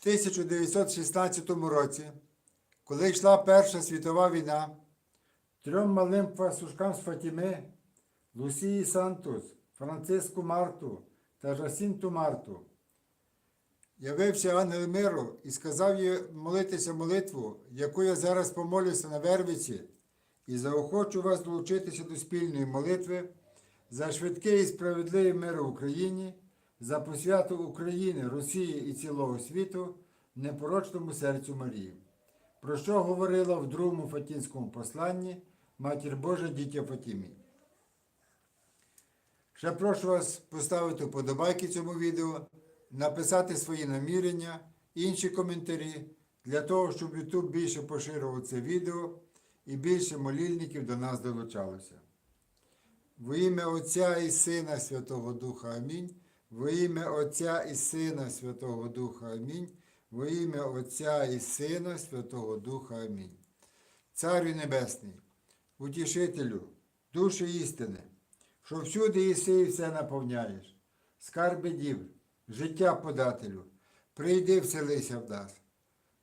1916 році, коли йшла Перша світова війна, трьом малим пасушкам з Фатіми, Лусії Сантус, Франциску Марту та Жасінту Марту, явився ангел миру і сказав їй молитися молитву, яку я зараз помолюся на Вервиці, і заохочу вас долучитися до спільної молитви за швидкий і справедливий мир в Україні, за посвяту України, Росії і цілого світу непорочному серцю Марії. Про що говорила в другому Фатінському посланні Матір Божа дітя Фатімі. Ще прошу вас поставити вподобайки цьому відео, написати свої намірення, інші коментарі для того, щоб YouTube більше поширював це відео і більше молільників до нас долучалося. Во ім'я Отця і Сина Святого Духа Амінь. Во ім'я Отця і Сина Святого Духа Амінь. Во ім'я Отця і Сина Святого Духа Амінь. Царю Небесний, утішителю, душі істини, що всюди єси і все наповняєш, скарби дів, життя подателю, прийди вселися в нас,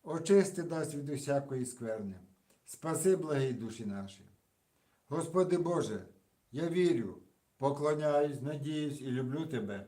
очисти нас від усякої скверни, спаси благі душі наші. Господи Боже, я вірю, поклоняюсь, надіюсь і люблю Тебе.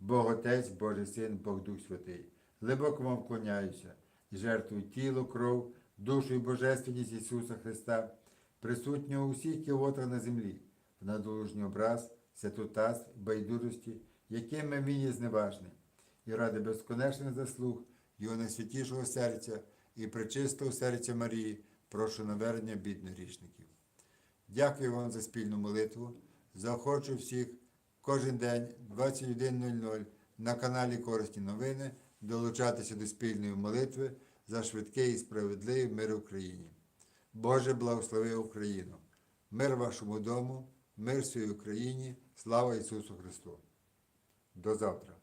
Бог Отець, Божий Син, Бог Дух Святий, глибоко вам вклоняюся і жертвую тіло, кров, душу і божественність Ісуса Христа, присутнього у всіх кілотах на землі, в надолужній образ, святотаз, байдужості, якими він є зневажний, і ради безконечних заслуг Його найсвятішого серця і пречистого серця Марії, прошу навернення бідних грішників. Дякую вам за спільну молитву. Заохочу всіх кожен день 21.00 на каналі Корисні новини долучатися до спільної молитви за швидкий і справедливий мир Україні. Боже, благослови Україну! Мир вашому дому, мир своїй Україні, слава Ісусу Христу! До завтра!